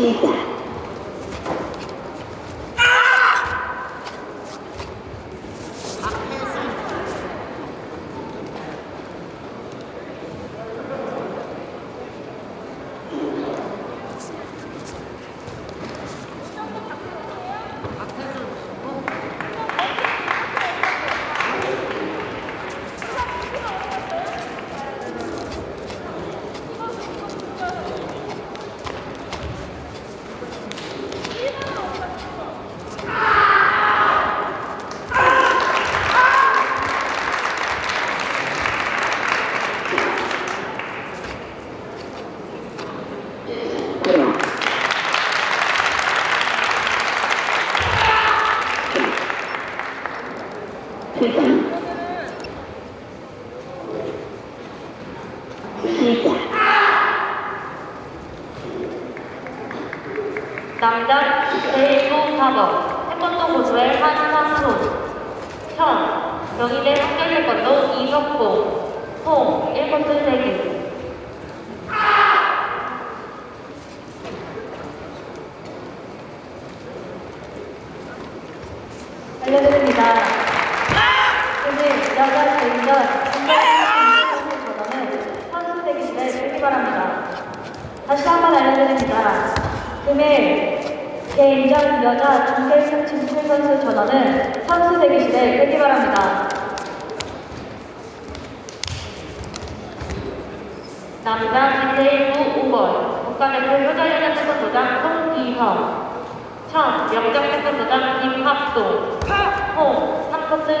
me. 남자 제1부 사법 태권도 고수의 한상수 현 명의대 한결 태권도 이석봉 홍 1코트 세기 알려드립니다. 여자 대인전 전원은 선수 대기실에 들기 바랍니다. 다시 한 번 알려드립니다. 금일 개인전 여자 중계승 진출 선수 전원은 선수 대기실에 들기 바랍니다. 남자 제1부 5번 국가대표 효자 여자 태권도장 송이형 천 영장 태권도장 김합동 홍 3코트